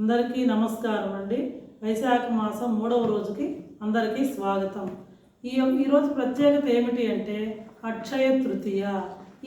అందరికీ నమస్కారం అండి. వైశాఖ మాసం మూడవ రోజుకి అందరికీ స్వాగతం. ఈ ఈరోజు ప్రత్యేకత ఏమిటి అంటే అక్షయ తృతీయ.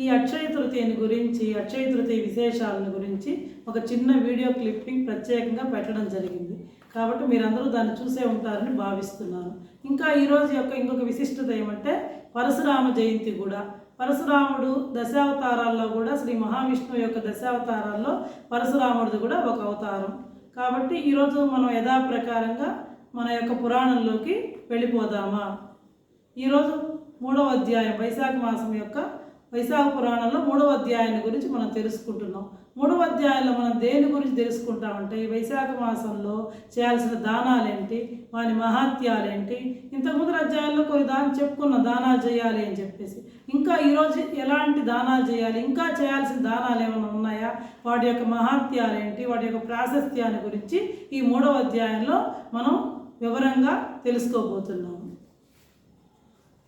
ఈ అక్షయ తృతీయని గురించి అక్షయ తృతీయ విశేషాలను గురించి ఒక చిన్న వీడియో క్లిప్పింగ్ ప్రత్యేకంగా పెట్టడం జరిగింది. కాబట్టి మీరందరూ దాన్ని చూసే ఉంటారని భావిస్తున్నాను. ఇంకా ఈరోజు యొక్క ఇంకొక విశిష్టత ఏమంటే పరశురామ జయంతి కూడా. పరశురాముడు దశావతారాల్లో కూడా శ్రీ మహావిష్ణువు యొక్క దశావతారాల్లో పరశురాముడిది కూడా ఒక అవతారం. కాబట్టి ఈరోజు మనం యథాప్రకారంగా మన యొక్క పురాణంలోకి వెళ్ళిపోదామా? ఈరోజు మూడవ అధ్యాయం వైశాఖ మాసం యొక్క వైశాఖ పురాణంలో మూడవ అధ్యాయాన్ని గురించి మనం తెలుసుకుంటున్నాం. మూడవ అధ్యాయంలో మనం దేని గురించి తెలుసుకుంటామంటే ఈ వైశాఖ మాసంలో చేయాల్సిన దానాలేంటి వాని మహాత్యాలేంటి ఇంతకుముందు అధ్యాయంలో కొన్ని దాన్ని చెప్పుకున్న దానాలు చేయాలి అని చెప్పేసి. ఇంకా ఈరోజు ఎలాంటి దానాలు చేయాలి ఇంకా చేయాల్సిన దానాలు ఏమైనా ఉన్నాయా? వాటి యొక్క మహాత్యాలేంటి వాటి యొక్క ప్రాశస్త్యాన్ని గురించి ఈ మూడవ అధ్యాయంలో మనం వివరంగా తెలుసుకోబోతున్నాము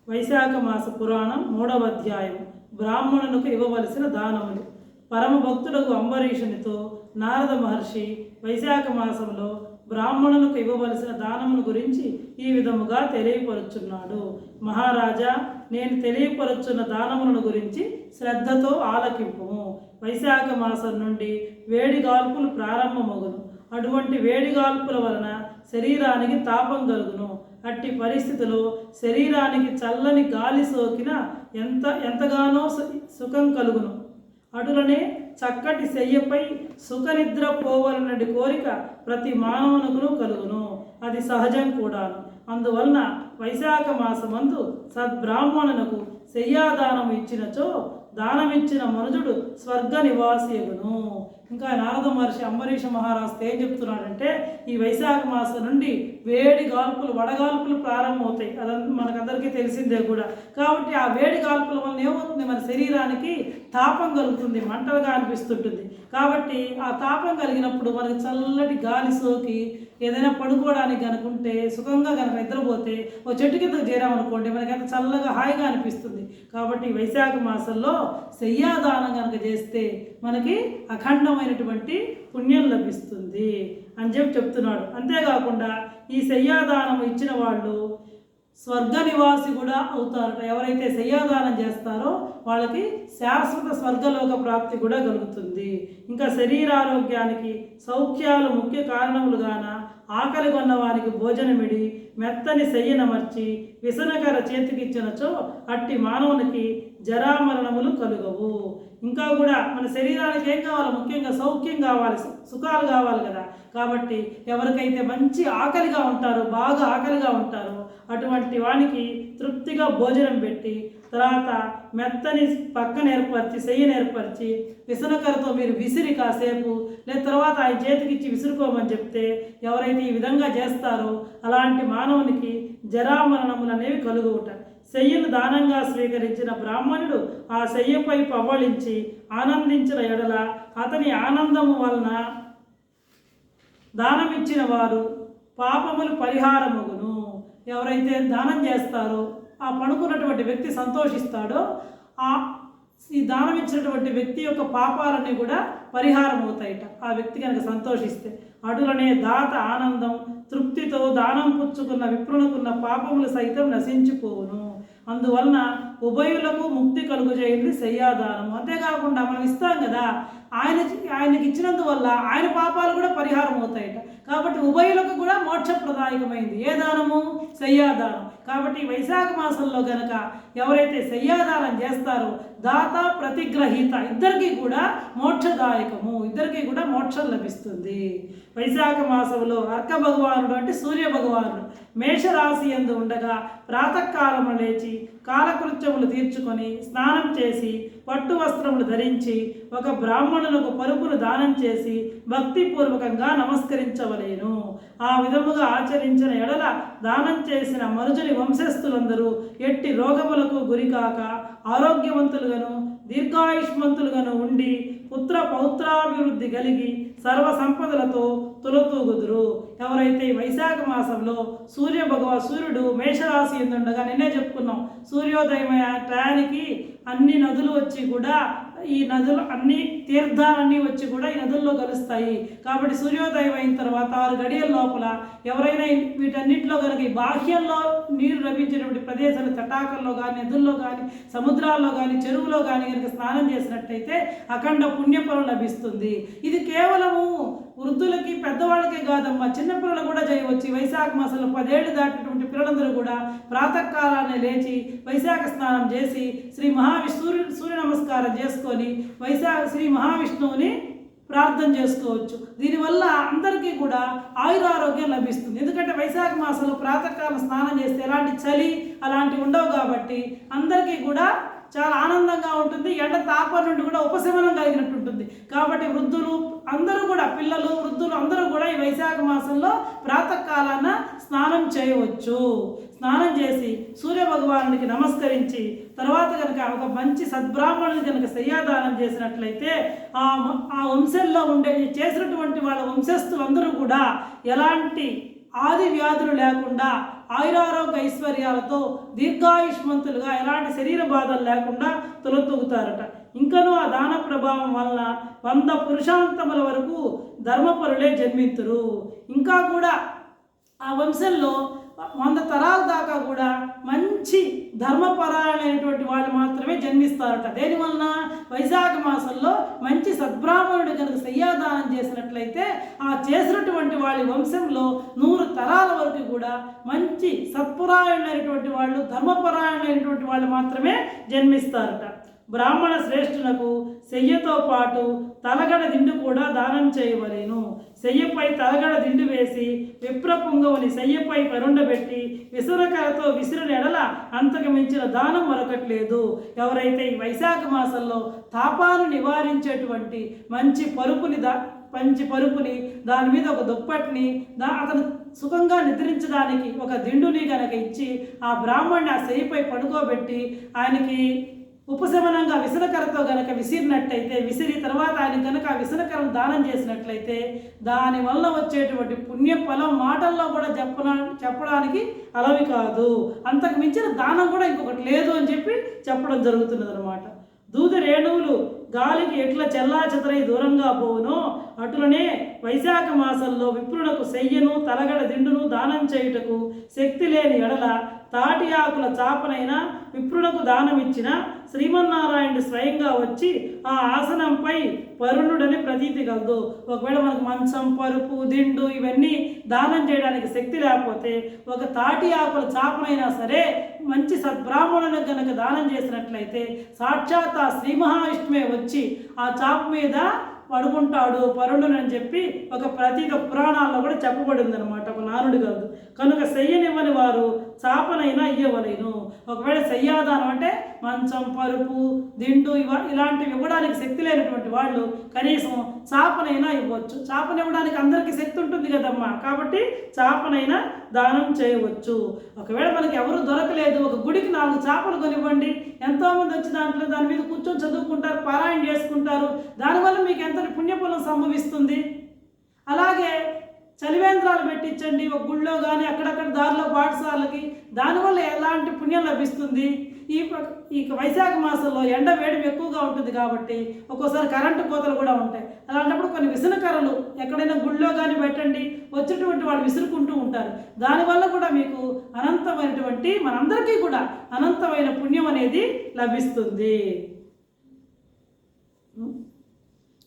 వైశాఖ మాస పురాణం మూడవ అధ్యాయం. బ్రాహ్మణులకు ఇవ్వవలసిన దానములు. పరమ భక్తుడకు అంబరీషునితో నారద మహర్షి వైశాఖ మాసంలో బ్రాహ్మణులకు ఇవ్వవలసిన దానమును గురించి ఈ విధముగా తెలియపరుచున్నాడు. మహారాజా నేను తెలియపరుచున్న దానములను గురించి శ్రద్ధతో ఆలకింపము. వైశాఖ మాసం నుండి వేడి గాల్పులు ప్రారంభమగును. అటువంటి వేడి గాల్పుల వలన శరీరానికి తాపం కలుగును. అట్టి పరిస్థితిలో శరీరానికి చల్లని గాలి సోకిన ఎంత ఎంతగానో సు- సుఖం కలుగును. అటులనే చక్కటి శయ్యపై సుఖనిద్ర పోవలనటి కోరిక ప్రతి మానవునకును కలుగును. అది సహజం కూడాను. అందువలన వైశాఖ మాసమందు సద్బ్రాహ్మణునకు శయ్యాదానం ఇచ్చినచో దానమిచ్చిన మనుజుడు స్వర్గ నివాసియగును ఇంకా నారద మహర్షి అంబరీష మహారాజు ఏం చెప్తున్నాడంటే ఈ వైశాఖ మాసం నుండి వేడి గాల్పులు వడగాల్పులు ప్రారంభమవుతాయి. అదంతా మనకందరికీ తెలిసిందే కూడా. కాబట్టి ఆ వేడి గాల్పుల వలన ఏమవుతుంది? మన శరీరానికి తాపం కలుగుతుంది మంటలుగా అనిపిస్తుంటుంది. కాబట్టి ఆ తాపం కలిగినప్పుడు మనకి చల్లటి గాలి సోకి ఏదైనా పడుకోవడానికి కనుకుంటే సుఖంగా కనుక నిద్రపోతే ఓ చెట్టు కిందకు చేరామనుకోండి మనకి అంత చల్లగా హాయిగా అనిపిస్తుంది. కాబట్టి వైశాఖ మాసంలో శయ్యాదానం కనుక చేస్తే మనకి అఖండమైనటువంటి పుణ్యం లభిస్తుంది అని చెప్పి చెప్తున్నాడు. అంతేకాకుండా ఈ శయ్యాదానం ఇచ్చిన వాళ్ళు స్వర్గ నివాసి కూడా అవుతారట. ఎవరైతే శయ్యాదానం చేస్తారో వాళ్ళకి శాశ్వత స్వర్గలోక ప్రాప్తి కూడా కలుగుతుంది. ఇంకా శరీరారోగ్యానికి సౌఖ్యాలు ముఖ్య కారణములుగాన ఆకలి కొన్న వారికి భోజనమిడి మెత్తని శయ్యనమర్చి విసనకర చేతికిచ్చినచో అట్టి మానవునికి జరామరణములు కలుగవు. ఇంకా కూడా మన శరీరానికి ఏం కావాలి? ముఖ్యంగా సౌఖ్యం కావాలి సుఖాలు కావాలి కదా. కాబట్టి ఎవరికైతే మంచి ఆకలిగా ఉంటారో బాగా ఆకలిగా ఉంటారో అటువంటి వానికి తృప్తిగా భోజనం పెట్టి తర్వాత మెత్తని పక్కన ఏర్పరిచి సెయ్యను ఏర్పరిచి విసనకరతో మీరు విసిరి కాసేపు లేదా తర్వాత ఆయన చేతికిచ్చి విసురుకోమని చెప్తే ఎవరైతే ఈ విధంగా చేస్తారో అలాంటి మానవునికి జరామరణములు అనేవి కలుగుట. శయ్యను దానంగా స్వీకరించిన బ్రాహ్మణుడు ఆ శయ్యపై పవ్వళించి ఆనందించిన ఎడల అతని ఆనందము వలన దానమిచ్చిన వారు పాపములు పరిహారమగును. ఎవరైతే దానం చేస్తారో ఆ పడుకున్నటువంటి వ్యక్తి సంతోషిస్తాడో ఆ ఈ దానం ఇచ్చినటువంటి వ్యక్తి యొక్క పాపాలన్నీ కూడా పరిహారం అవుతాయిట. ఆ వ్యక్తి కనుక సంతోషిస్తే అటులనే దాత ఆనందం తృప్తితో దానం పుచ్చుకున్న విప్రులకున్న పాపములు సైతం నశించిపోవును. అందువలన ఉభయులకు ముక్తి కలుగుచేయింది శయ్యాదానము. అంతేకాకుండా మనం ఇస్తాం కదా ఆయన ఆయనకి ఇచ్చినందువల్ల ఆయన పాపాలు కూడా పరిహారం అవుతాయట. కాబట్టి ఉభయులకు కూడా మోక్షప్రదాయకమైంది. ఏ దానము? శయ్యాదానం. కాబట్టి వైశాఖ మాసంలో గనక ఎవరైతే శయ్యాదానం చేస్తారో దాత ప్రతిగ్రహీత ఇద్దరికీ కూడా మోక్షదాయకము. ఇద్దరికీ కూడా మోక్షం లభిస్తుంది. వైశాఖ మాసంలో అర్క భగవానుడు అంటే సూర్య భగవానుడు మేషరాశి ఎందు ఉండగా ప్రాతకాలము లేచి కాలకృత్యములు తీర్చుకొని స్నానం చేసి పట్టు వస్త్రములు ధరించి ఒక బ్రాహ్మణులకు పరుపును దానం చేసి భక్తిపూర్వకంగా నమస్కరించవలేను. ఆ విధముగా ఆచరించిన ఎడల దానం చేసిన మరుజుని వంశస్థులందరూ ఎట్టి రోగములకు గురికాక ఆరోగ్యవంతులుగాను దీర్ఘాయుష్మంతులుగాను ఉండి పుత్ర పౌత్రాభివృద్ధి కలిగి సర్వ సంపదలతో తులతూగుదురు. ఎవరైతే వైశాఖ మాసంలో సూర్య భగవా సూర్యుడు మేషరాశి ఎందుండగా నిన్నే చెప్పుకున్నాం. సూర్యోదయం టయానికి అన్ని నదులు వచ్చి కూడా ఈ నదులు అన్ని తీర్థాలన్నీ వచ్చి కూడా ఈ నదుల్లో కలుస్తాయి. కాబట్టి సూర్యోదయం అయిన తర్వాత ఆరు గడియల లోపల ఎవరైనా వీటన్నిటిలో కనుక ఈ బాహ్యంలో నీరు లభించేటువంటి ప్రదేశాలు తటాకల్లో కానీ నదుల్లో కానీ సముద్రాల్లో కానీ చెరువులో కానీ కనుక స్నానం చేసినట్టయితే అఖండ పుణ్యఫలం లభిస్తుంది. ఇది కేవలము వృద్ధులకి పెద్దవాళ్ళకే కాదమ్మా చిన్నపిల్లలు కూడా చేయవచ్చు. వైశాఖ మాసంలో పదేళ్ళు దాటినటువంటి పిల్లలందరూ కూడా ప్రాతకాలాన్ని లేచి వైశాఖ స్నానం చేసి శ్రీ మహావిష్ణు సూర్య సూర్య నమస్కారం చేసుకొని వైశాఖ శ్రీ మహావిష్ణువుని ప్రార్థన చేసుకోవచ్చు. దీనివల్ల అందరికీ కూడా ఆయురారోగ్యం లభిస్తుంది. ఎందుకంటే వైశాఖ మాసంలో ప్రాతకాలం స్నానం చేస్తే ఎలాంటి చలి అలాంటివి ఉండవు కాబట్టి అందరికీ కూడా చాలా ఆనందంగా ఉంటుంది. ఎండ తాపం నుండి కూడా ఉపశమనం కలిగినట్టు ఉంటుంది. కాబట్టి వృద్ధులు అందరూ కూడా పిల్లలు వృద్ధులు అందరూ కూడా ఈ వైశాఖ మాసంలో ప్రాతకాలాన స్నానం చేయవచ్చు. స్నానం చేసి సూర్య భగవానుడికి నమస్కరించి తర్వాత కనుక ఒక మంచి సద్బ్రాహ్మణుని కనుక శయ్యాదానం చేసినట్లయితే ఆ ఆ వంశంలో ఉండే చేసినటువంటి వాళ్ళ వంశస్థులందరూ కూడా ఎలాంటి ఆది వ్యాధులు లేకుండా ఆయురారోగ్య ఐశ్వర్యాలతో దీర్ఘాయుష్మంతులుగా ఎలాంటి శరీర బాధలు లేకుండా తొలతూగుతారట ఇంకనూ ఆ దాన ప్రభావం వలన వంద పురుషాంతముల వరకు ధర్మపరులే జన్మితురు. ఇంకా కూడా ఆ వంశంలో వంద తరాల దాకా కూడా మంచి ధర్మపరాయణమైనటువంటి వాళ్ళు మాత్రమే జన్మిస్తారట. దేని వలన? వైశాఖ మాసంలో మంచి సద్బ్రాహ్మణుడు కనుక శయ్యాదానం చేసినట్లయితే ఆ చేసినటువంటి వాళ్ళ వంశంలో నూరు తరాల వరకు కూడా మంచి సత్పురాయణమైనటువంటి వాళ్ళు ధర్మపరాయణమైనటువంటి వాళ్ళు మాత్రమే జన్మిస్తారట. బ్రాహ్మణ శ్రేష్ఠునకు శయ్యతో పాటు తలగడ దిండు కూడా దానం చేయవలేను. శయ్యపై తలగడ దిండు వేసి విప్ర పుంగవుని శయ్యపై పరుండబెట్టి విసురకరతో విసురు ఎడల అంతకు మించిన దానం మరొకట్లేదు. ఎవరైతే ఈ వైశాఖ మాసంలో తాపాను నివారించేటువంటి మంచి పరుపుని దా మంచి పరుపుని దాని మీద ఒక దుప్పటిని దా అతను సుఖంగా నిద్రించడానికి ఒక దిండుని గనక ఇచ్చి ఆ బ్రాహ్మణ్ణి ఆ శయ్యపై పడుకోబెట్టి ఆయనకి ఉపశమనంగా విసనకరతో గనక విసిరినట్టయితే విసిరి తర్వాత ఆయన గనక ఆ విసనకరం దానం చేసినట్లయితే దాని వల్ల వచ్చేటువంటి పుణ్య ఫలం మాటల్లో కూడా చెప్పన చెప్పడానికి అలవి కాదు. అంతకు మించిన దానం కూడా ఇంకొకటి లేదు అని చెప్పి చెప్పడం జరుగుతున్నది అనమాట దూద రేణువులు గాలికి ఎట్లా చెల్లా చెదరై దూరంగా పోవునో అటులనే వైశాఖ మాసంలో విప్రులకు శయ్యను తలగడ దిండును దానం చేయుటకు శక్తి లేని ఎడల తాటి ఆకుల చాపనైన విప్రులకు దానమిచ్చిన శ్రీమన్నారాయణుడు స్వయంగా వచ్చి ఆ ఆసనంపై పరుణుడని ప్రతీతి కలదు. ఒకవేళ మనకు మంచం పరుపు దిండు ఇవన్నీ దానం చేయడానికి శక్తి లేకపోతే ఒక తాటి ఆకుల చాపనైనా సరే మంచి సద్బ్రాహ్మణులకు కనుక దానం చేసినట్లయితే సాక్షాత్ ఆ శ్రీ మహావిష్ణువే వచ్చి ఆ చాప మీద పడుకుంటాడు పరుణుని అని చెప్పి ఒక ప్రతీక పురాణాల్లో కూడా చెప్పబడింది అనమాట ఒక నానుడు కాదు కనుక చెయ్యనివ్వని వారు చాపనైనా ఇయ్యవలేను. ఒకవేళ సయ్యాదానం అంటే మంచం పరుపు దిండు ఇవ ఇలాంటివి ఇవ్వడానికి శక్తి లేనటువంటి వాళ్ళు కనీసం చాపనైనా ఇవ్వచ్చు. చాపనివ్వడానికి అందరికీ శక్తి ఉంటుంది కదమ్మా. కాబట్టి చాపనైనా దానం చేయవచ్చు. ఒకవేళ మనకి ఎవరు దొరకలేదు ఒక గుడికి నాలుగు చేపలు కొనివ్వండి. ఎంతోమంది వచ్చి దాంట్లో దాని మీద కూర్చొని చదువుకుంటారు పారాయణ చేసుకుంటారు. దానివల్ల మీకు ఎంత పుణ్యఫలం సంభవిస్తుంది? అలాగే చలివేంద్రాలు పెట్టించండి ఒక గుళ్ళో కానీ అక్కడక్కడ దారిలో పాఠశాలకి. దానివల్ల ఎలాంటి పుణ్యం లభిస్తుంది? ఈ ఈ వైశాఖ మాసంలో ఎండ వేడి ఎక్కువగా ఉంటుంది కాబట్టి ఒక్కోసారి కరెంటు కోతలు కూడా ఉంటాయి. అలాంటప్పుడు కొన్ని విసనకర్రలు ఎక్కడైనా గుళ్ళో కానీ పెట్టండి వచ్చేటువంటి వాళ్ళు విసురుకుంటూ ఉంటారు. దానివల్ల కూడా మీకు అనంతమైనటువంటి మనందరికీ కూడా అనంతమైన పుణ్యం అనేది లభిస్తుంది.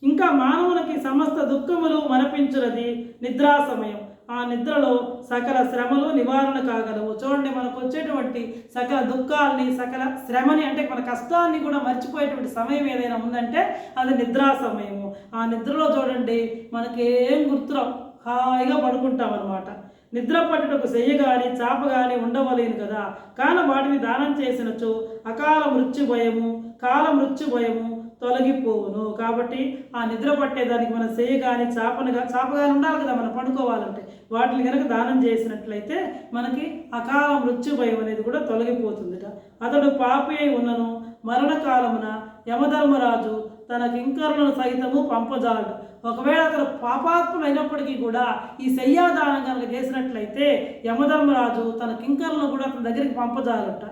ఇంకా మానవునికి సమస్త దుఃఖములు మనపించున్నది నిద్రా సమయం. ఆ నిద్రలో సకల శ్రమలు నివారణ కాగలవు. చూడండి మనకు వచ్చేటువంటి సకల దుఃఖాలని సకల శ్రమని అంటే మన కష్టాన్ని కూడా మర్చిపోయేటువంటి సమయం ఏదైనా ఉందంటే అది నిద్రా సమయము. ఆ నిద్రలో చూడండి మనకి ఏం గుర్తురావు? హాయిగా పడుకుంటాం అనమాట నిద్ర పట్టుటకు చెయ్య కానీ చాప కానీ ఉండవలేను కదా. కాన వాటిని దానం చేసినచో అకాల మృత్యు భయము కాల మృత్యు భయము తొలగిపోవును. కాబట్టి ఆ నిద్ర పట్టేదానికి మన చేయగాని చాపనగా చాపగాని ఉండాలి కదా మనం పడుకోవాలంటే. వాటిని కనుక దానం చేసినట్లయితే మనకి అకాల మృత్యు భయం అనేది కూడా తొలగిపోతుందిట. అతడు పాపి అయి ఉన్నను. మరణకాలమున యమధర్మరాజు తన కింకరులను సైతము పంపజాలడు. ఒకవేళ అతను పాపాత్ముడు అయినప్పటికీ కూడా ఈ శయ్యాదానం కనుక చేసినట్లయితే యమధర్మరాజు తన కింకరులను కూడా అతని దగ్గరికి పంపజాలట.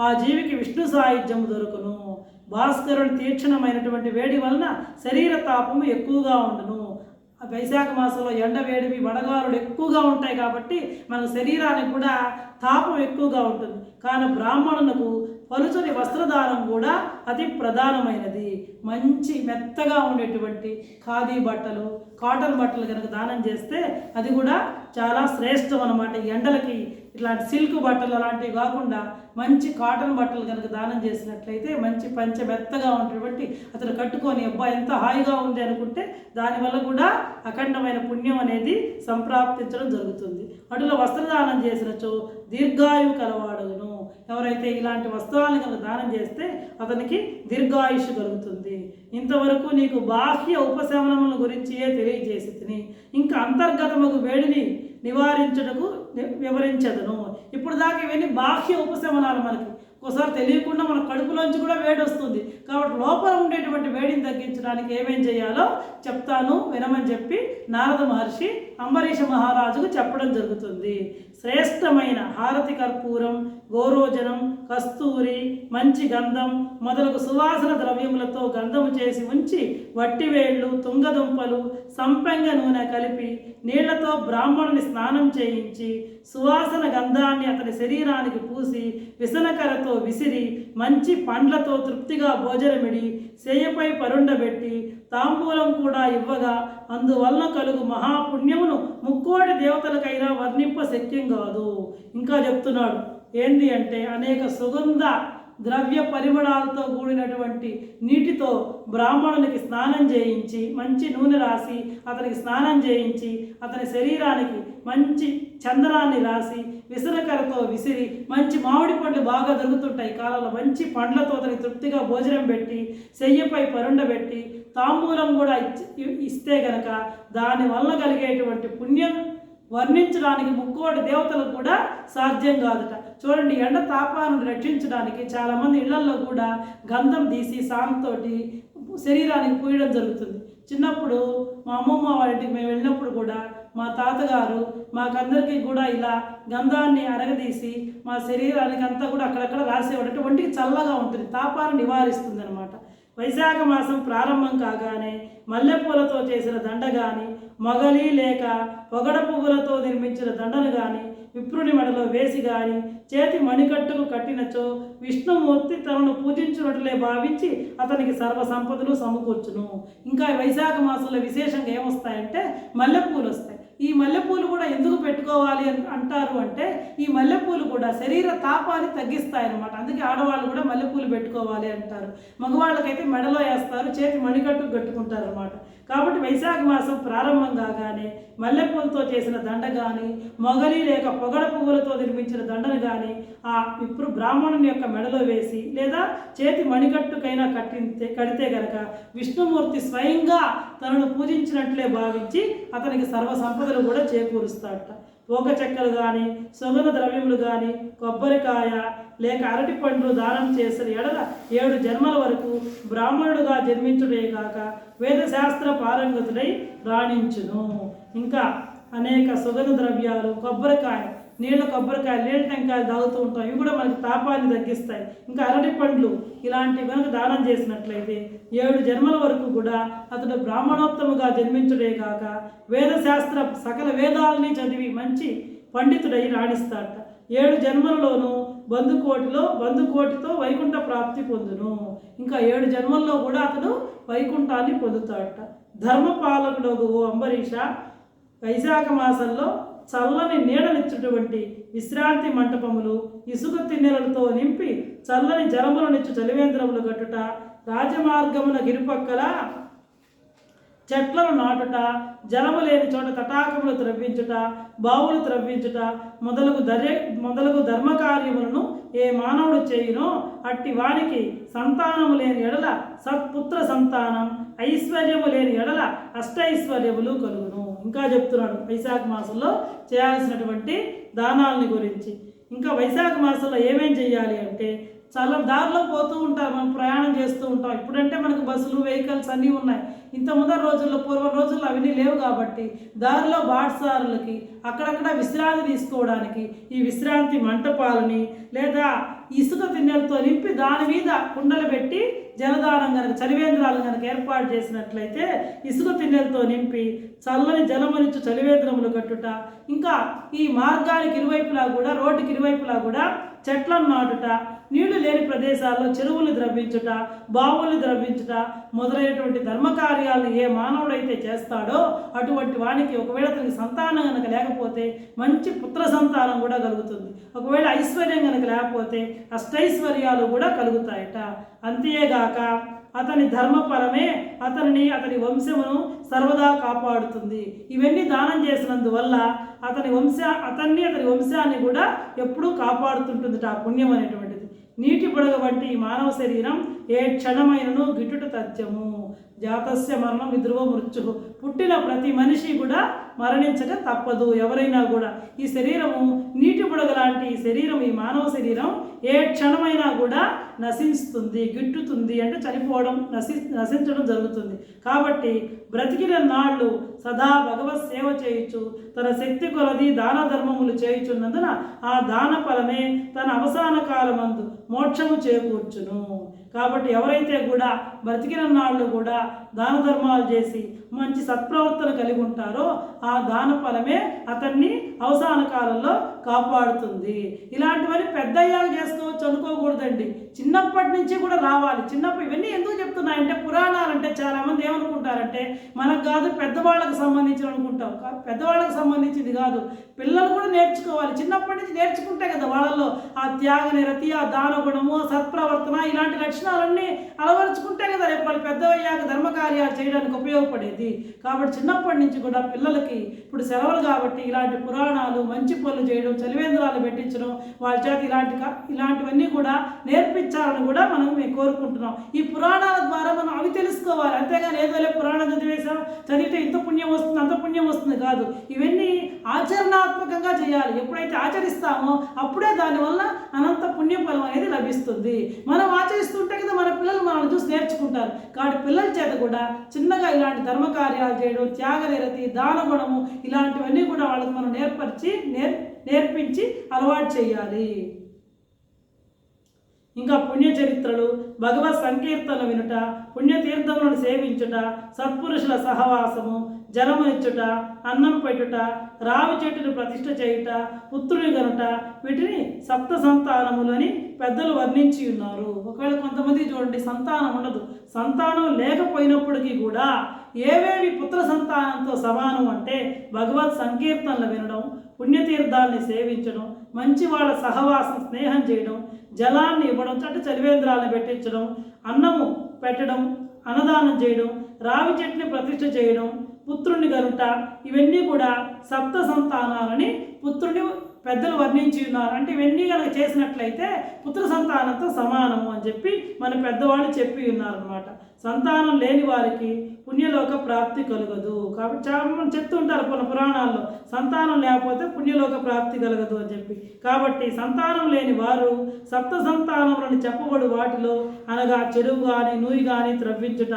ఆ జీవికి విష్ణు సాహిత్యం దొరుకును. భాస్కరుని తీక్షణమైనటువంటి వేడి వలన శరీర తాపము ఎక్కువగా ఉండును. వైశాఖ మాసంలో ఎండ వేడివి వడగాలులు ఎక్కువగా ఉంటాయి కాబట్టి మన శరీరానికి కూడా తాపం ఎక్కువగా ఉంటుంది. కానీ బ్రాహ్మణులకు పలుచని వస్త్రదానం కూడా అతి ప్రధానమైనది. మంచి మెత్తగా ఉండేటువంటి ఖాదీ బట్టలు కాటన్ బట్టలు కనుక దానం చేస్తే అది కూడా చాలా శ్రేష్టం అనమాట ఈ ఎండలకి ఇట్లాంటి సిల్క్ బట్టలు అలాంటివి కాకుండా మంచి కాటన్ బట్టలు కనుక దానం చేసినట్లయితే మంచి పంచ మెత్తగా ఉన్నటువంటి అతను కట్టుకొని అబ్బా ఎంత హాయిగా ఉంది అనుకుంటే దానివల్ల కూడా అఖండమైన పుణ్యం అనేది సంప్రాప్తించడం జరుగుతుంది. అటులో వస్త్రదానం చేసినచో దీర్ఘాయువు కలవాడును ఎవరైతే ఇలాంటి వస్త్రాలను కనుక దానం చేస్తే అతనికి దీర్ఘాయుష్ కలుగుతుంది. ఇంతవరకు నీకు బాహ్య ఉపశమనముల గురించియే తెలియజేసి తిని ఇంకా అంతర్గతముకు వేడిని నివారించుటకు వివరించదను. ఇప్పుడు దాకా ఇవన్నీ బాహ్య ఉపశమనాలు మనకి. ఒకసారి తెలియకుండా మన కడుపులోంచి కూడా వేడి వస్తుంది కాబట్టి లోపల ఉండేటువంటి వేడిని తగ్గించడానికి ఏమేం చేయాలో చెప్తాను వినమని చెప్పి నారద మహర్షి అంబరీష మహారాజుకు చెప్పడం జరుగుతుంది. శ్రేష్టమైన హారతి కర్పూరం గోరోజనం కస్తూరి మంచి గంధం మొదలగు సువాసన ద్రవ్యములతో గంధము చేసి ఉంచి వట్టివేళ్ళు తుంగదుంపలు సంపెంగ నూనె కలిపి నీళ్ళతో బ్రాహ్మణుని స్నానం చేయించి సువాసన గంధాన్ని అతని శరీరానికి పూసి విసనకరతో విసిరి మంచి పండ్లతో తృప్తిగా భోజనమిడి సేయపై పరుండబెట్టి తాంబూలం కూడా ఇవ్వగా అందువలన కలుగు మహాపుణ్యమును ముక్కోటి దేవతలకైనా వర్ణింప శక్యం కాదు. ఇంకా చెప్తున్నాడు ఏంది అంటే అనేక సుగంధ ద్రవ్య పరిమళాలతో కూడినటువంటి నీటితో బ్రాహ్మణునికి స్నానం చేయించి మంచి నూనె రాసి అతనికి స్నానం చేయించి అతని శరీరానికి మంచి చందనాన్ని రాసి విసరకరతో విసిరి మంచి మామిడి పండ్లు బాగా దొరుకుతుంటాయి కాలంలో మంచి పండ్లతో అతనికి తృప్తిగా భోజనం పెట్టి శయ్యపై పరుండబెట్టి తాంబూలం కూడా ఇచ్చి- ఇస్తే గనక దాని వల్ల కలిగేటువంటి పుణ్యం వర్ణించడానికి ముక్కోటి దేవతలకు కూడా సాధ్యం కాదుట. చూడండి ఎండ తాపాలను రక్షించడానికి చాలామంది ఇళ్ళలో కూడా గంధం తీసి సాంతోటి శరీరానికి పూయడం జరుగుతుంది. చిన్నప్పుడు మా అమ్మమ్మ వాళ్ళ ఇంటికి మేము వెళ్ళినప్పుడు కూడా మా తాతగారు మాకందరికీ కూడా ఇలా గంధాన్ని అరగదీసి మా శరీరానికి అంతా కూడా అక్కడక్కడ రాసేవాడు. ఒంటికి చల్లగా ఉంటుంది తాపాన్ని నివారిస్తుంది అనమాట వైశాఖ మాసం ప్రారంభం కాగానే మల్లెపూలతో చేసిన దండ కానీ మొగలి లేక పొగడ పువ్వులతో నిర్మించిన దండను కానీ విప్రుని మెడలో వేసి గాని చేతి మణికట్టుకు కట్టినచో విష్ణుమూర్తి తనను పూజించినట్లే భావించి అతనికి సర్వ సంపదలు సమకూర్చును. ఇంకా వైశాఖ మాసంలో విశేషంగా ఏమొస్తాయంటే మల్లెపూలు వస్తాయి ఈ మల్లెపూలు కూడా ఎందుకు పెట్టుకోవాలి అని అంటారు అంటే ఈ మల్లెపూలు కూడా శరీర తాపాన్ని తగ్గిస్తాయి అనమాట అందుకే ఆడవాళ్ళు కూడా మల్లెపూలు పెట్టుకోవాలి అంటారు. మగవాళ్ళకైతే మెడలో వేస్తారు చేతి మణికట్టు కట్టుకుంటారు అనమాట కాబట్టి వైశాఖ మాసం ప్రారంభం కాగానే మల్లెపూలతో చేసిన దండ కానీ మొగలి లేక పొగడ పువ్వులతో నిర్మించిన దండను కానీ ఆ ఇప్పుడు బ్రాహ్మణుని యొక్క మెడలో వేసి లేదా చేతి మణికట్టుకైనా కట్టితే కడితే గనక విష్ణుమూర్తి స్వయంగా తనను పూజించినట్లే భావించి అతనికి సర్వ సంపదలు కూడా చేకూరుస్తాడట. పోక చెక్కలు కానీ సుగంధ ద్రవ్యములు కానీ కొబ్బరికాయ లేక అరటి పండ్లు దానం చేసిన ఎడల ఏడు జన్మల వరకు బ్రాహ్మణుడుగా జన్మించుడే కాక వేదశాస్త్ర పారంగతుడై రాణించును. ఇంకా అనేక సుగంధ ద్రవ్యాలు కొబ్బరికాయ నీళ్ళ కొబ్బరికాయ నీళ్ళ టెంకాయలు తాగుతూ ఉంటాం. ఇవి కూడా మనకి తాపాన్ని తగ్గిస్తాయి. ఇంకా అరటి పండ్లు ఇలాంటివి కనుక దానం చేసినట్లయితే ఏడు జన్మల వరకు కూడా అతడు బ్రాహ్మణోత్తముగా జన్మించుడే కాక వేదశాస్త్ర సకల వేదాలని చదివి మంచి పండితుడై రాణిస్తాడట. ఏడు జన్మలలోనూ బంధుకోటిలో బంధుకోటితో వైకుంఠ ప్రాప్తి పొందును. ఇంకా ఏడు జన్మల్లో కూడా అతడు వైకుంఠాన్ని పొందుతాడట. ధర్మపాలకుడు ఓ అంబరీష వైశాఖ మాసంలో చల్లని నీడనిచ్చుటువంటి విశ్రాంతి మంటపములు ఇసుక తిన్నెలతో నింపి చల్లని జలములనిచ్చు చలివేంద్రములు కట్టుట రాజమార్గముల గిరిపక్కల చెట్లను నాటుట జలము లేని చోట తటాకములు త్రవ్వించుట బావులు త్రవ్వించుట మొదలగు దర్య మొదలగు ధర్మకార్యములను ఏ మానవుడు చేయునో అట్టి వానికి సంతానము లేని ఎడల సత్పుత్ర సంతానం ఐశ్వర్యము లేని ఎడల అష్టైశ్వర్యములు కలుగును. ఇంకా చెప్తున్నాడు. వైశాఖ మాసంలో చేయాల్సినటువంటి దానాలని గురించి. ఇంకా వైశాఖ మాసంలో ఏమేం చేయాలి అంటే చాలా దారిలో పోతూ ఉంటారు మనం ప్రయాణం చేస్తూ ఉంటాం. ఇప్పుడంటే మనకు బస్సులు వెహికల్స్ అన్నీ ఉన్నాయి. ఇంత ముందర రోజుల్లో పూర్వం రోజుల్లో అవన్నీ లేవు కాబట్టి దారిలో బాటసారులకి అక్కడక్కడ విశ్రాంతి తీసుకోవడానికి ఈ విశ్రాంతి మంటపాలని లేదా ఇసుక తిన్నెలతో నింపి దాని మీద కుండలు పెట్టి జలదానం కనుక చలివేంద్రాలు కనుక ఏర్పాటు చేసినట్లయితే ఇసుక తిన్నెలతో నింపి చల్లని జలమునిచ్చు చలివేంద్రములు కట్టుట ఇంకా ఈ మార్గానికి ఇరువైపులా కూడా రోడ్డుకి ఇరువైపులా కూడా చెట్లను నాటుట నీళ్ళు లేని ప్రదేశాల్లో చెరువులు ద్రవించుట బావులు ద్రవించుట మొదలైనటువంటి ధర్మకార్యాలను ఏ మానవుడైతే చేస్తాడో అటువంటి వానికి ఒకవేళ అతనికి సంతానం కనుక లేకపోతే మంచి పుత్ర సంతానం కూడా కలుగుతుంది. ఒకవేళ ఐశ్వర్యం కనుక లేకపోతే అష్టైశ్వర్యాలు కూడా కలుగుతాయట. అంతేగాక అతని ధర్మపరమే అతనిని అతని వంశమును సర్వదా కాపాడుతుంది. ఇవన్నీ దానం చేసినందువల్ల అతని వంశ అతన్ని అతని వంశాన్ని కూడా ఎప్పుడూ కాపాడుతుంటుంది ఆ పుణ్యం అనేటువంటిది. నీటి బుడగ వంటి ఈ మానవ శరీరం ఏ క్షణమైనను గిట్టుట తథ్యము. జాతస్య మరణం విధ్రువ మృత్యు. పుట్టిన ప్రతి మనిషి కూడా మరణించక తప్పదు ఎవరైనా కూడా. ఈ శరీరము నీటి బుడగ లాంటి ఈ శరీరం ఈ మానవ శరీరం ఏ క్షణమైనా కూడా నశిస్తుంది గిట్టుతుంది అంటే చనిపోవడం నశి నశించడం జరుగుతుంది. కాబట్టి బ్రతికిన నాళ్ళు సదా భగవత్ సేవ చేయొచ్చు తన శక్తి కొలది దాన ధర్మములు చేయుచున్నందున ఆ దాన ఫలమే తన అవసాన కాలమందు మోక్షము చేకూర్చును. కాబట్టి ఎవరైతే కూడా బ్రతికిన నాళ్ళు కూడా దాన ధర్మాలు చేసి మంచి సత్ప్రవర్తన కలిగి ఉంటారో ఆ దాన ఫలమే అతన్ని అవసాన కాలంలో కాపాడుతుంది. ఇలాంటివన్నీ పెద్దయ్యాలు చేసుకోవచ్చు అనుకోకూడదండి. చిన్నప్పటి నుంచి కూడా రావాలి. చిన్నప్పుడు ఇవన్నీ ఎందుకు చెప్తున్నాయంటే పురాణాలు అంటే చాలామంది ఏమనుకుంటారంటే మనకు కాదు పెద్దవాళ్ళకు సంబంధించిన అనుకుంటాం. కా- పెద్దవాళ్ళకి సంబంధించింది కాదు. పిల్లలు కూడా నేర్చుకోవాలి. చిన్నప్పటి నుంచి నేర్చుకుంటే కదా వాళ్ళలో ఆ త్యాగ నిరతి ఆ దాన గుణము ఆ సత్ప్రవర్తన ఇలాంటి లక్షణాలన్నీ అలవరుచుకుంటే కదా రేపు వాళ్ళు పెద్దవయ్యాక కార్యాలు చేయడానికి ఉపయోగపడేది. కాబట్టి చిన్నప్పటి నుంచి కూడా పిల్లలకి ఇప్పుడు సెలవులు కాబట్టి ఇలాంటి పురాణాలు మంచి పనులు చేయడం చలివేంద్రాలు పెట్టించడం వాళ్ళ చేత ఇలాంటి కా- ఇలాంటివన్నీ కూడా నేర్పించాలని కూడా మనం మేము కోరుకుంటున్నాం. ఈ పురాణాల ద్వారా మనం అవి తెలుసుకోవాలి. అంతేగాని ఏదోలే పురాణం చదివేసాం చదివితే ఇంత పుణ్యం వస్తుంది అంత పుణ్యం వస్తుంది కాదు. ఇవన్నీ ఆచరణాత్మకంగా చేయాలి. ఎప్పుడైతే ఆచరిస్తామో అప్పుడే దానివల్ల అనంత పుణ్యఫలం అనేది లభిస్తుంది. మనం ఆచరిస్తుంటే కదా మన పిల్లలు మనల్ని చూసి నేర్చుకుంటారు. కాబట్టి పిల్లల చేత కూడా చిన్నగా ఇలాంటి ధర్మకార్యాలు చేయడం త్యాగనిరతి దానగుణము ఇలాంటివన్నీ కూడా వాళ్ళకి మనం నేర్పరిచి నేర్ నేర్పించి అలవాటు చేయాలి. ఇంకా పుణ్య చరిత్రలు భగవత్ సంకీర్తన వినుట పుణ్యతీర్థములను సేవించుట సత్పురుషుల సహవాసము జలమునిచ్చుట అన్నం పెట్టుట రావి చెట్టును ప్రతిష్ట చేయుట పుత్రుని గనుట వీటిని సప్త సంతానములని పెద్దలు వర్ణించి ఉన్నారు. ఒకవేళ కొంతమంది చూడండి సంతానం ఉండదు. సంతానం లేకపోయినప్పటికీ కూడా ఏవేవి పుత్ర సంతానంతో సమానం అంటే భగవత్ సంకీర్తనలు వినడం పుణ్యతీర్థాలని సేవించడం మంచి వాళ్ళ సహవాసం స్నేహం చేయడం జలాన్ని ఇవ్వడం అంటే చలివేంద్రాలను పెట్టించడం అన్నము పెట్టడం అన్నదానం చేయడం రావి చెట్టుని ప్రతిష్ఠ చేయడం పుత్రుని గనుట ఇవన్నీ కూడా సప్త సంతానాలని పుత్రుని పెద్దలు వర్ణించి ఉన్నారు. అంటే ఇవన్నీ కనుక చేసినట్లయితే పుత్ర సంతానంతో సమానము అని చెప్పి మన పెద్దవాళ్ళు చెప్పి ఉన్నారనమాట సంతానం లేని వారికి పుణ్యలోక ప్రాప్తి కలగదు. కాబట్టి చాలా మంది చెప్తూ ఉంటారు కొన్ని పురాణాల్లో సంతానం లేకపోతే పుణ్యలోక ప్రాప్తి కలగదు అని చెప్పి. కాబట్టి సంతానం లేని వారు సప్త సంతానములను చెప్పబడు వాటిలో అనగా చెరువు కానీ నూయి కానీ త్రవ్వించుట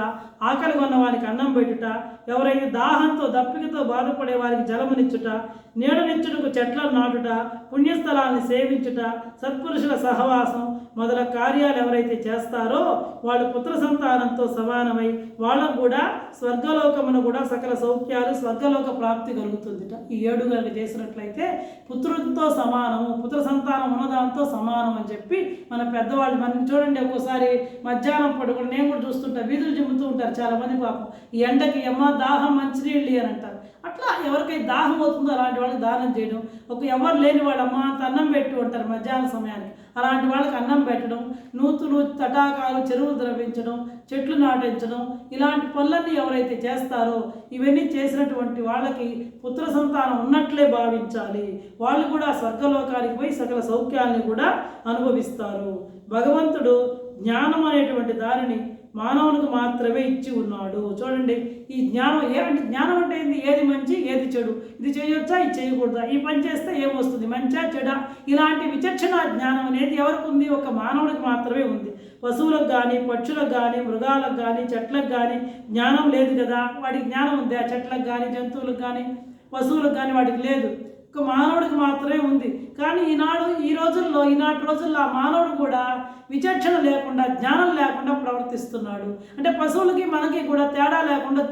ఆకలి కొన్న వారికి అన్నం పెట్టుట ఎవరైతే దాహంతో దప్పికతో బాధపడే వారికి జలమునిచ్చుట నీడనిచ్చుటకు చెట్లను నాటుట పుణ్యస్థలాన్ని సేవించుట సత్పురుషుల సహవాసం మొదల కార్యాలు ఎవరైతే చేస్తారో వాళ్ళు పుత్ర సంతానంతో సమానమై వాళ్ళకు కూడా స్వర్గలోకమును కూడా సకల సౌఖ్యాలు స్వర్గలోక ప్రాప్తి కలుగుతుందిట. ఈ ఏడు కనుక చేసినట్లయితే పుత్రుడితో సమానము పుత్ర సంతానం ఉన్నదాంతో సమానం అని చెప్పి మన పెద్దవాళ్ళు మనం చూడండి ఒక్కోసారి మధ్యాహ్నం పడుకుని నేను కూడా చూస్తుంటా వీధులు చిమ్ముతూ ఉంటారు చాలామంది పాపం. ఈ ఎండకి అమ్మ దాహం మంచినీళ్ళు అని అంటారు. అట్లా ఎవరికైతే దాహం అవుతుందో అలాంటి వాళ్ళకి దానం చేయడం. ఒక ఎవరు లేని వాళ్ళు అమ్మ అంత అన్నం పెట్టు అంటారు మధ్యాహ్నం సమయానికి. అలాంటి వాళ్ళకి అన్నం పెట్టడం నూతులు తటాకాలు చెరువులు ద్రవించడం చెట్లు నాటించడం ఇలాంటి పనులన్నీ ఎవరైతే చేస్తారో ఇవన్నీ చేసినటువంటి వాళ్ళకి పుత్ర సంతానం ఉన్నట్లే భావించాలి. వాళ్ళు కూడా స్వర్గలోకానికి పోయి సకల సౌఖ్యాల్ని కూడా అనుభవిస్తారు. భగవంతుడు జ్ఞానం అనేటువంటి దారిని మానవునికి మాత్రమే ఇచ్చి ఉన్నాడు. చూడండి ఈ జ్ఞానం ఏ అంటే జ్ఞానం అంటే ఏంది? ఏది మంచి ఏది చెడు? ఇది చేయొచ్చా? ఇది చేయకూడదా? ఈ పని చేస్తే ఏమొస్తుంది? మంచా చెడా? ఇలాంటి విచక్షణ జ్ఞానం అనేది ఎవరికి ఉంది? ఒక మానవుడికి మాత్రమే ఉంది. పశువులకు కానీ పక్షులకు కానీ మృగాలకు కానీ చెట్లకు కానీ జ్ఞానం లేదు కదా? వాడికి జ్ఞానం ఉంది. ఆ చెట్లకు కానీ జంతువులకు కానీ పశువులకు కానీ వాడికి లేదు. ఒక మానవుడికి మాత్రమే ఉంది. కానీ ఈనాడు ఈ రోజుల్లో ఈనాటి రోజుల్లో ఆ మానవుడు కూడా విచక్షణ లేకుండా జ్ఞానం లేకుండా ప్రవర్తిస్తున్నాడు. అంటే పశువులకి మనకి కూడా తేడా లేకుండా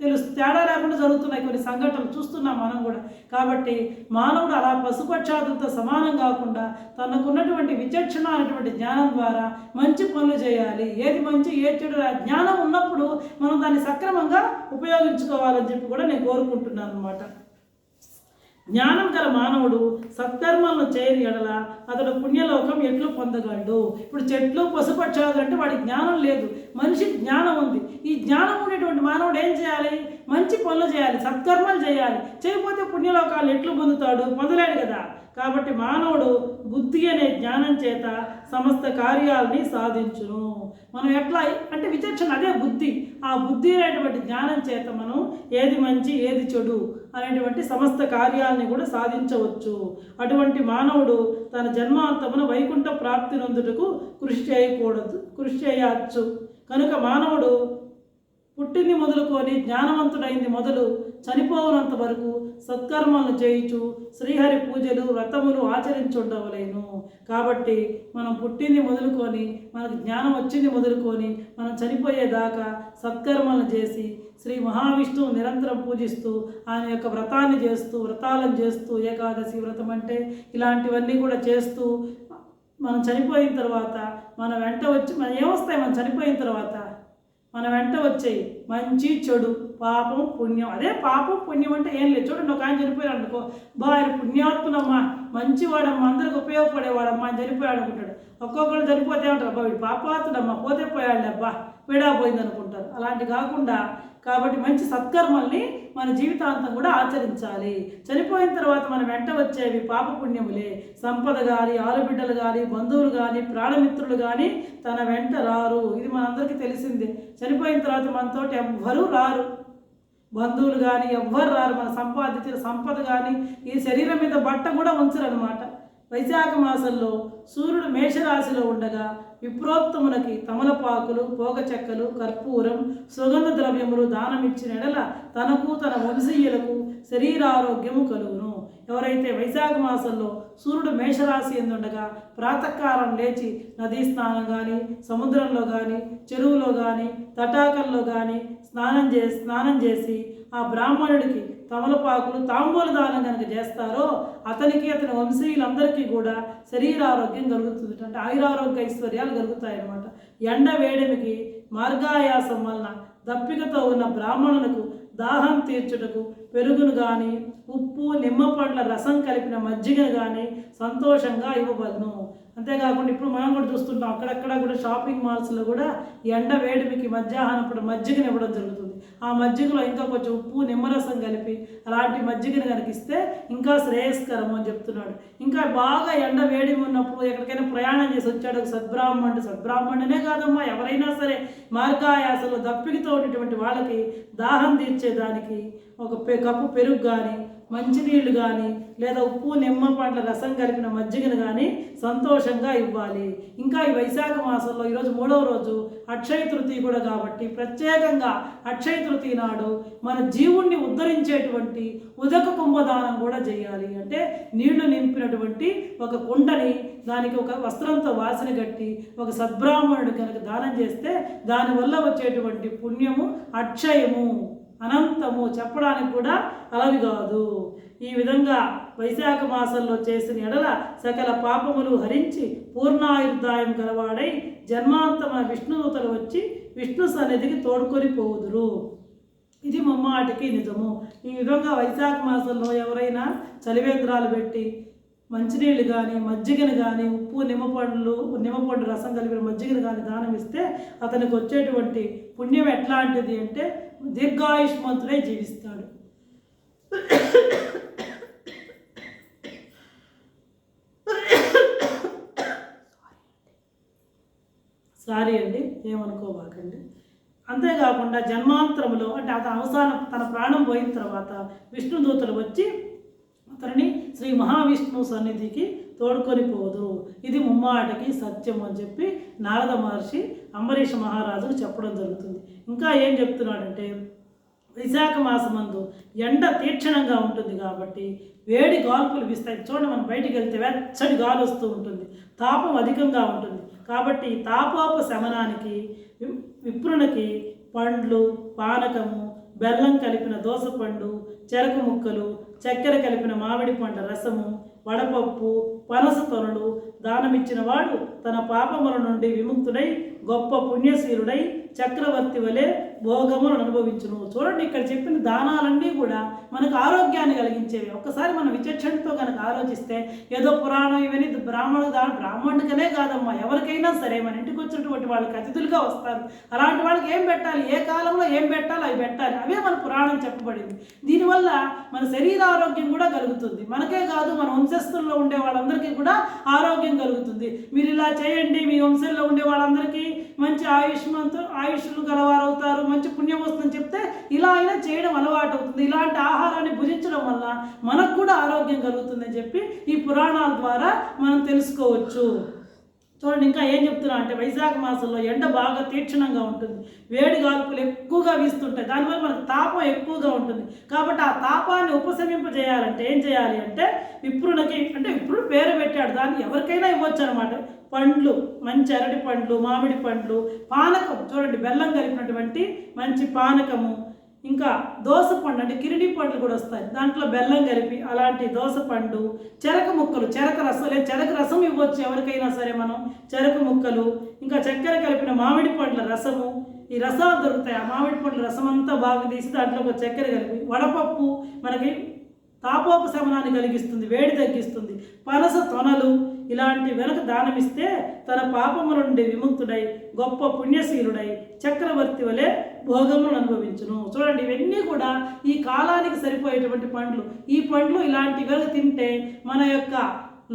తెలుసు తేడా లేకుండా జరుగుతున్నాయి కొన్ని సంఘటనలు చూస్తున్నాం మనం కూడా. కాబట్టి మానవుడు అలా పశుపక్షాదులతో సమానం కాకుండా తనకున్నటువంటి విచక్షణ అనేటువంటి జ్ఞానం ద్వారా మంచి పనులు చేయాలి. ఏది మంచి ఏది చెడు జ్ఞానం ఉన్నప్పుడు మనం దాన్ని సక్రమంగా ఉపయోగించుకోవాలని చెప్పి కూడా నేను కోరుకుంటున్నాను అనమాట జ్ఞానం గల మానవుడు సత్కర్మలను చేయని ఎడల అతడు పుణ్యలోకం ఎట్లు పొందగలడు? ఇప్పుడు చెట్లు పశుపక్షాలు అంటే వాడికి జ్ఞానం లేదు. మనిషికి జ్ఞానం ఉంది. ఈ జ్ఞానం ఉండేటువంటి మానవుడు పనులు చేయాలి సత్కర్మలు చేయాలి. చేయకపోతే పుణ్యలోకాలు ఎట్లు పొందుతాడు? పొందలేడు కదా. కాబట్టి మానవుడు బుద్ధి అనే జ్ఞానం చేత సమస్త కార్యాలని సాధించును. మనం ఎట్లా అంటే విచక్షణ అదే బుద్ధి. ఆ బుద్ధి అనేటువంటి జ్ఞానం చేత మనం ఏది మంచి ఏది చెడు అనేటువంటి సమస్త కార్యాలని కూడా సాధించవచ్చు. అటువంటి మానవుడు తన జన్మాంతమున వైకుంఠ ప్రాప్తి నందుటకు కృషి చేయకూడదు కృషి చేయవచ్చు. కనుక మానవుడు పుట్టింది మొదలుకొని జ్ఞానవంతుడైంది మొదలు చనిపోవునంత వరకు సత్కర్మలను చేయించు శ్రీహరి పూజలు వ్రతములు ఆచరించుండవలేను. కాబట్టి మనం పుట్టింది మొదలుకొని మనకు జ్ఞానం వచ్చింది మొదలుకొని మనం చనిపోయేదాకా సత్కర్మలను చేసి శ్రీ మహావిష్ణువు నిరంతరం పూజిస్తూ ఆయన యొక్క వ్రతాన్ని చేస్తూ వ్రతాలను చేస్తూ ఏకాదశి వ్రతం అంటే ఇలాంటివన్నీ కూడా చేస్తూ మనం చనిపోయిన తర్వాత మన వెంట వచ్చి మన ఏమొస్తాయి? మనం చనిపోయిన తర్వాత మన వెంట వచ్చాయి. మంచి చెడు పాపం పుణ్యం. అదే పాపం పుణ్యం అంటే ఏం లేదు. చూడండి ఒక ఆయన చనిపోయాడు అనుకో. బా ఆయన పుణ్యాత్ములమ్మా. మంచివాడమ్మా. అందరికి ఉపయోగపడేవాడమ్మా అని చనిపోయాడు అనుకుంటాడు. ఒక్కొక్కరు చనిపోతే ఉంటారు అబ్బా వీడు పాపాత్తుడమ్మా పోతే పోయాడు అబ్బా. విడా పోయింది అనుకుంటారు. అలాంటి కాకుండా కాబట్టి మంచి సత్కర్మల్ని మన జీవితాంతం కూడా ఆచరించాలి. చనిపోయిన తర్వాత మన వెంట వచ్చేవి పాపపుణ్యములే. సంపద కానీ ఆలుబిడ్డలు కానీ బంధువులు కానీ ప్రాణమిత్రులు కానీ తన వెంట రారు. ఇది మనందరికీ తెలిసిందే. చనిపోయిన తర్వాత మనతోటి ఎవ్వరూ రారు. బంధువులు కానీ ఎవ్వరు రారు. మన సంపాదించిన సంపద కానీ ఈ శరీరం మీద బట్ట కూడా ఉంచరు అనమాట వైశాఖ మాసంలో సూర్యుడు మేషరాశిలో ఉండగా విప్రోక్తమునకి తమలపాకులు పోగచెక్కలు కర్పూరం సుగంధ ద్రవ్యములు దానమిచ్చిన ఎడల తనకు తన వంశీయులకు శరీరారోగ్యము కలుగును. ఎవరైతే వైశాఖ మాసంలో సూర్యుడు మేషరాశి ఎందుండగా ప్రాతకాలం లేచి నదీ స్నానం కానీ సముద్రంలో కానీ చెరువులో కానీ తటాకంలో కానీ స్నానం చేసి స్నానం చేసి ఆ బ్రాహ్మణుడికి తమలపాకులు తాంబూల దానం కనుక చేస్తారో అతనికి అతని వంశీయులందరికీ కూడా శరీరారోగ్యం కలుగుతుంది. అంటే ఆయురారోగ్య ఐశ్వర్యాలు కలుగుతాయి అన్నమాట ఎండ వేడిమికి మార్గాయాసం వలన దప్పికతో ఉన్న బ్రాహ్మణులకు దాహం తీర్చుటకు పెరుగును కానీ ఉప్పు నిమ్మ పండ్ల రసం కలిపిన మజ్జిగను కానీ సంతోషంగా ఇవ్వబడును అంతేకాకుండా ఇప్పుడు మనం కూడా చూస్తుంటాం అక్కడక్కడ కూడా షాపింగ్ మాల్స్లో కూడా ఎండ వేడిమికి మధ్యాహ్నం ఇప్పుడు మజ్జిగను ఇవ్వడం జరుగుతుంది. ఆ మజ్జిగలో ఇంకా కొంచెం ఉప్పు నిమ్మరసం కలిపి అలాంటి మజ్జిగను కనుక ఇస్తే ఇంకా శ్రేయస్కరం అని చెప్తున్నాడు. ఇంకా బాగా ఎండ వేడి ఉన్నప్పుడు ఎక్కడికైనా ప్రయాణం చేసి వచ్చాడు సద్బ్రాహ్మణుడు. సద్బ్రాహ్మణునే కాదమ్మా ఎవరైనా సరే మార్గాయాసలో దప్పికతో ఉన్నటువంటి వాళ్ళకి దాహం తీర్చేదానికి ఒక కప్పు పెరుగు కానీ మంచినీళ్ళు కానీ లేదా ఉప్పు నిమ్మ పండ్ల రసం కలిపిన మజ్జిగను కానీ సంతోషంగా ఇవ్వాలి. ఇంకా ఈ వైశాఖ మాసంలో ఈరోజు మూడవ రోజు అక్షయ తృతీయ కూడా కాబట్టి ప్రత్యేకంగా అక్షయ చతుర్థి నాడు మన జీవుణ్ణి ఉద్ధరించేటువంటి ఉదక కుంభదానం కూడా చేయాలి. అంటే నీళ్ళు నింపినటువంటి ఒక కుండని దానికి ఒక వస్త్రంతో వాసన కట్టి ఒక సద్బ్రాహ్మణుడు కనుక దానం చేస్తే దానివల్ల వచ్చేటువంటి పుణ్యము అక్షయము అనంతము చెప్పడానికి కూడా అలవి కాదు. ఈ విధంగా వైశాఖ మాసంలో చేసిన ఎడల సకల పాపములు హరించి పూర్ణాయుర్దాయం కలవాడై జన్మాంతమ విష్ణుదూతలు వచ్చి విష్ణు సన్నిధికి తోడుకొని పోవుదురు ఇది ముమ్మాటికి నిజము. ఈ విధంగా వైశాఖ మాసంలో ఎవరైనా చలివేంద్రాలు పెట్టి మంచినీళ్ళు కానీ మజ్జిగను కానీ ఉప్పు నిమ్మపండ్లు నిమ్మపండు రసం కలిపిన మజ్జిగను కానీ దానం ఇస్తే అతనికి వచ్చేటువంటి పుణ్యం ఎట్లాంటిది అంటే దీర్ఘాయుష్మంతుడే జీవిస్తాడు. సారీ అండి. ఏమనుకోబాకండి అంతేకాకుండా జన్మాంతరములో అంటే అతని అవసానం తన ప్రాణం పోయిన తర్వాత విష్ణుదూతలు వచ్చి అతనిని శ్రీ మహావిష్ణువు సన్నిధికి తోడుకొని పోదు. ఇది ముమ్మాటకి సత్యం అని చెప్పి నారద మహర్షి అంబరీష మహారాజుకు చెప్పడం జరుగుతుంది. ఇంకా ఏం చెప్తున్నాడంటే విశాఖ మాసమందు ఎండ తీక్షణంగా ఉంటుంది కాబట్టి వేడి గాల్పులు వీస్తాయి. చూడండి మనం బయటికి వెళ్తే వెచ్చడి గాలి వస్తూ ఉంటుంది. తాపం అధికంగా ఉంటుంది. కాబట్టి తాపోప శమనానికి విప్రునికి పండ్లు పానకము బెల్లం కలిపిన దోసపండు చెరకు ముక్కలు చక్కెర కలిపిన మామిడి పంట రసము వడపప్పు పనస తొనలు దానమిచ్చినవాడు తన పాపముల నుండి విముక్తుడై గొప్ప పుణ్యశీలుడై చక్రవర్తి వలె భోగములను అనుభవించును. చూడండి ఇక్కడ చెప్పిన దానాలన్నీ కూడా మనకు ఆరోగ్యాన్ని కలిగించేవి. ఒక్కసారి మనం విచక్షణతో కనుక ఆలోచిస్తే ఏదో పురాణం ఇవన్నీ బ్రాహ్మణుడు దా బ్రాహ్మణుడికనే కాదమ్మా. ఎవరికైనా సరే మన ఇంటికి వచ్చినటువంటి వాళ్ళకి అతిథులుగా వస్తారు. అలాంటి వాళ్ళకి ఏం పెట్టాలి? ఏ కాలంలో ఏం పెట్టాలి అవి పెట్టాలి. అవే మన పురాణం చెప్పబడింది. దీనివల్ల మన శరీర ఆరోగ్యం కూడా కలుగుతుంది. మనకే కాదు మన వంశస్థుల్లో ఉండే వాళ్ళందరికీ కూడా ఆరోగ్యం కలుగుతుంది. మీరు ఇలా చేయండి మీ వంశంలో ఉండే వాళ్ళందరికీ మంచి ఆయుష్మంతో ఆయుష్లు గలవారు అవుతారు మంచి పుణ్యం వస్తుందని చెప్తే ఇలా అయినా చేయడం అలవాటు అవుతుంది ఇలాంటి ఆహారాన్ని భుజించడం వల్ల మనకు కూడా ఆరోగ్యం కలుగుతుందని చెప్పి ఈ పురాణాల ద్వారా మనం తెలుసుకోవచ్చు. చూడండి ఇంకా ఏం చెప్తున్నా అంటే వైశాఖ మాసంలో ఎండ బాగా తీక్షణంగా ఉంటుంది. వేడి గాల్పులు ఎక్కువగా వీస్తుంటాయి. దానివల్ల మనకు తాపం ఎక్కువగా ఉంటుంది. కాబట్టి ఆ తాపాన్ని ఉపశమింపజేయాలంటే ఏం చేయాలి అంటే విప్రునికి అంటే విప్రుడు పేరు పెట్టాడు. దాన్ని ఎవరికైనా ఇవ్వచ్చు అనమాట పండ్లు మంచి అరటి పండ్లు మామిడి పండ్లు పానకం. చూడండి బెల్లం కలిపినటువంటి మంచి పానకము ఇంకా దోస పండు అంటే కిరిడి పండ్లు కూడా వస్తాయి. దాంట్లో బెల్లం కలిపి అలాంటి దోస పండు చెరకు ముక్కలు చెరకు రసం లేదు చెరకు రసం ఇవ్వచ్చు ఎవరికైనా సరే మనం. చెరకు ముక్కలు ఇంకా చక్కెర కలిపిన మామిడి పండ్ల రసము. ఈ రసాలు దొరుకుతాయి. ఆ మామిడి పండ్ల రసం అంతా బాగా తీసి దాంట్లో ఒక చక్కెర కలిపి వడపప్పు మనకి తాపోపశమనాన్ని కలిగిస్తుంది వేడి తగ్గిస్తుంది. పనస తొనలు ఇలాంటి వెనక దానమిస్తే తన పాపముల నుండి విముక్తుడై గొప్ప పుణ్యశీలుడై చక్రవర్తి వలె భోగములను అనుభవించును. చూడండి ఇవన్నీ కూడా ఈ కాలానికి సరిపోయేటువంటి పండ్లు. ఈ పండ్లు ఇలాంటి వెనక తింటే మన యొక్క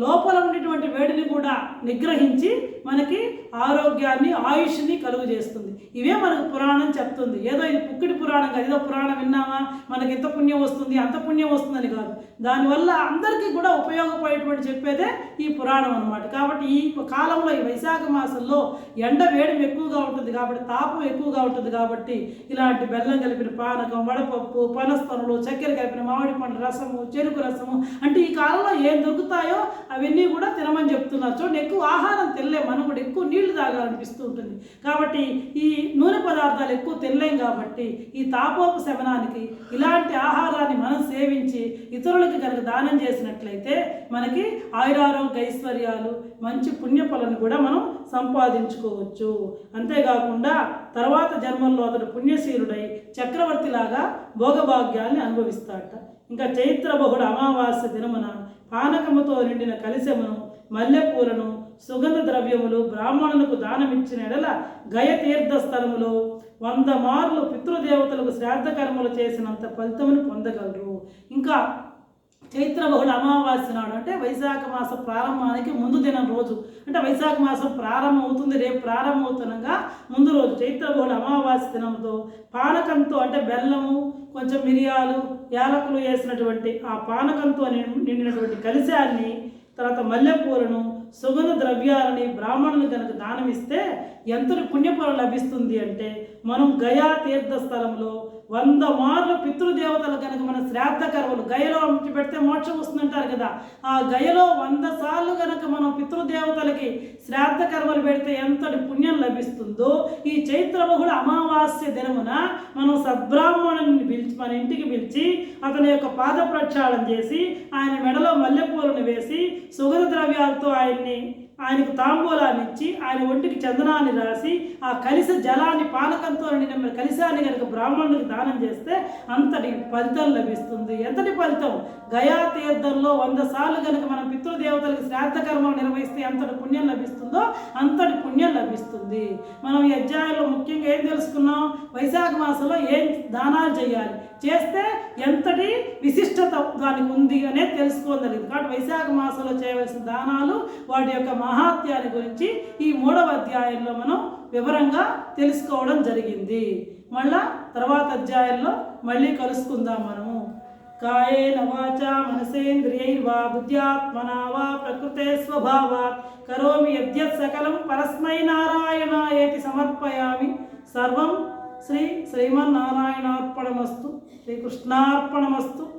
లోపల ఉండేటువంటి వేడిని కూడా నిగ్రహించి మనకి ఆరోగ్యాన్ని ఆయుష్ని కలుగు చేస్తుంది ఇవే మనకు పురాణం చెప్తుంది. ఏదో ఇది పుక్కిడి పురాణం కాదు. ఏదో పురాణం విన్నామా? మనకి ఎంత పుణ్యం వస్తుంది అంత పుణ్యం వస్తుందని కాదు. దానివల్ల అందరికీ కూడా ఉపయోగపడేటువంటి చెప్పేదే ఈ పురాణం అనమాట కాబట్టి ఈ కాలంలో ఈ వైశాఖ మాసంలో ఎండ వేడం ఎక్కువగా ఉంటుంది కాబట్టి తాపం ఎక్కువగా ఉంటుంది కాబట్టి ఇలాంటి బెల్లం కలిపిన పానకం వడపప్పు పనస్తనులు చక్కెర కలిపిన మామిడి పండు రసము చెరుకు రసము అంటే ఈ కాలంలో ఏం దొరుకుతాయో అవన్నీ కూడా తినమని చెప్తున్నారు. చూడండి ఎక్కువ ఆహారం తినలేము. మనం కూడా ఎక్కువ నీళ్ళు తాగాలనిపిస్తూ ఉంటుంది. కాబట్టి ఈ నూనె పదార్థాలు ఎక్కువ తినలేం కాబట్టి ఈ తాపోపశమనానికి ఇలాంటి ఆహారాన్ని మనం సేవించి ఇతరులకి కనుక దానం చేసినట్లయితే మనకి ఆయురారోగ్య ఐశ్వర్యాలు మంచి పుణ్యఫలను కూడా మనం సంపాదించుకోవచ్చు. అంతేకాకుండా తర్వాత జన్మల్లో అతడు పుణ్యశీలుడై చక్రవర్తిలాగా భోగభాగ్యాల్ని అనుభవిస్తాడట. ఇంకా చైత్ర బహుళ అమావాస్య దినమున పానకముతో నిండిన కలిసెమును మల్లెపూలను సుగంధ ద్రవ్యములు బ్రాహ్మణులకు దానమిచ్చిన ఎడల గయ తీర్థ స్థలములో వంద మార్లు పితృదేవతలకు శ్రాద్ధ కర్మలు చేసినంత ఫలితమును పొందగలరు. ఇంకా చైత్ర బహుళ అమావాస్య నాడు అంటే వైశాఖ మాస ప్రారంభానికి ముందు దినం రోజు అంటే వైశాఖ మాసం ప్రారంభం అవుతుంది రేపు ప్రారంభమవుతుండగా ముందు రోజు చైత్ర బహుళ అమావాస్య దినంతో పానకంతో అంటే బెల్లము కొంచెం మిరియాలు యాలకులు వేసినటువంటి ఆ పానకంతో నిండినటువంటి కలిశాన్ని తర్వాత మల్లెపూలను సుగంధ ద్రవ్యాలని బ్రాహ్మణులు కనుక దానమిస్తే ఎంతటి పుణ్యఫలం లభిస్తుంది అంటే మనం గయా తీర్థ స్థలంలో వంద మార్లు పితృదేవతలు కనుక మన శ్రాద్ధ కర్మలు గయలో పెడితే మోక్షం వస్తుందంటారు కదా. ఆ గయలో వంద సార్లు కనుక మనం పితృదేవతలకి శ్రాద్ధ కర్మలు పెడితే ఎంతటి పుణ్యం లభిస్తుందో ఈ చైత్ర బహుళ అమావాస్య దినమున మనం సద్బ్రాహ్మణుని పిలిచి మన ఇంటికి పిలిచి అతని యొక్క పాద ప్రక్షాళన చేసి ఆయన మెడలో మల్లెపూలను వేసి సుగంధ ద్రవ్యాలతో ఆయన్ని ఆయనకు తాంబూలాన్ని ఇచ్చి ఆయన ఒంటికి చందనాన్ని రాసి ఆ కలిస జలాన్ని పానకంతో నిన్న కలిశాన్ని కనుక బ్రాహ్మణుడికి దానం చేస్తే అంతటి ఫలితం లభిస్తుంది. ఎంతటి ఫలితం? గయా తీర్థంలో వంద సార్లు కనుక మనం పితృదేవతలకు శ్రాద్ధ కర్మలు నిర్వహిస్తే ఎంతటి పుణ్యం లభిస్తుందో అంతటి పుణ్యం లభిస్తుంది. మనం ఈ అధ్యాయంలో ముఖ్యంగా ఏం తెలుసుకున్నాం? వైశాఖ మాసంలో ఏం దానాలు చేయాలి? చేస్తే ఎంతటి విశిష్టత దానికి ఉంది అనేది తెలుసుకోగలిగింది కాబట్టి వైశాఖ మాసంలో చేయవలసిన దానాలు వాటి యొక్క మహాత్యాన్ని గురించి ఈ మూడవ అధ్యాయంలో మనం వివరంగా తెలుసుకోవడం జరిగింది. మళ్ళా తర్వాత అధ్యాయంలో మళ్ళీ కలుసుకుందాం మనము. కాయేన వాచ మనసేంద్రియైర్వా బుద్ధ్యాత్మనా వా ప్రకృతే స్వభావాత్ కరోమి యద్యత్ సకలం పరస్మై నారాయణాయేతి సమర్పయామి. సర్వం శ్రీ శ్రీమన్నారాయణార్పణమస్తు శ్రీకృష్ణార్పణమస్తు